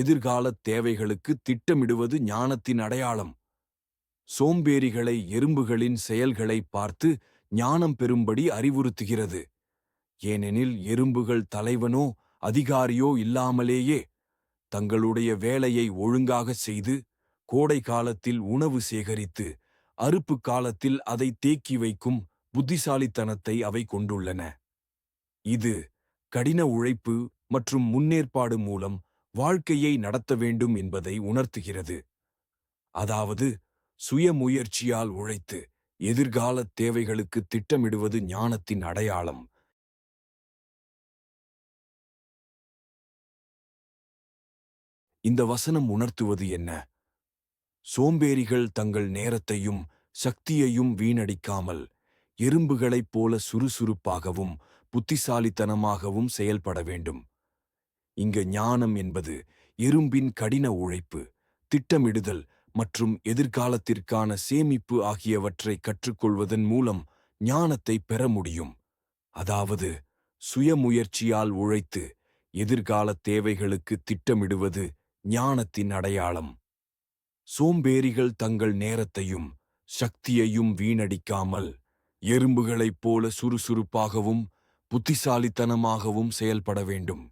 எதிர்காலத் தேவைகளுக்கு திட்டமிடுவது ஞானத்தின் அடையாளம். சோம்பேறிகளை எறும்புகளின் செயல்களை பார்த்து ஞானம் பெறும்படி அறிவுறுத்துகிறது. ஏனெனில் எறும்புகள் தலைவனோ அதிகாரியோ இல்லாமலேயே தங்களுடைய வேலையை ஒழுங்காக செய்து கோடை காலத்தில் உணவு சேகரித்து அறுப்பு காலத்தில் அதை தேக்கி வைக்கும் புத்திசாலித்தனத்தை அவை கொண்டுள்ளன. இது கடின உழைப்பு மற்றும் முன்னேற்பாடு மூலம் வாழ்க்கையை நடத்த வேண்டும் என்பதை உணர்த்துகிறது. அதாவது சுயமுயற்சியால் உழைத்து எதிர்கால தேவைகளுக்கு திட்டமிடுவது ஞானத்தின் அடையாளம். இந்த வசனம் உணர்த்துவது என்ன? சோம்பேறிகள் தங்கள் நேரத்தையும் சக்தியையும் வீணடிக்காமல் எறும்புகளைப் போல சுறுசுறுப்பாகவும் புத்திசாலித்தனமாகவும் செயல்பட வேண்டும். இங்கு ஞானம் என்பது எறும்பின் கடின உழைப்பு திட்டமிடுதல் மற்றும் எதிர்காலத்திற்கான சேமிப்பு ஆகியவற்றை கற்றுக்கொள்வதன் மூலம் ஞானத்தை பெற முடியும். அதாவது சுயமுயற்சியால் உழைத்து எதிர்கால தேவைகளுக்கு திட்டமிடுவது ஞானத்தின் அடையாளம். சோம்பேறிகள் தங்கள் நேரத்தையும் சக்தியையும் வீணடிக்காமல் எறும்புகளைப் போல சுறுசுறுப்பாகவும் புத்திசாலித்தனமாகவும் செயல்பட வேண்டும்.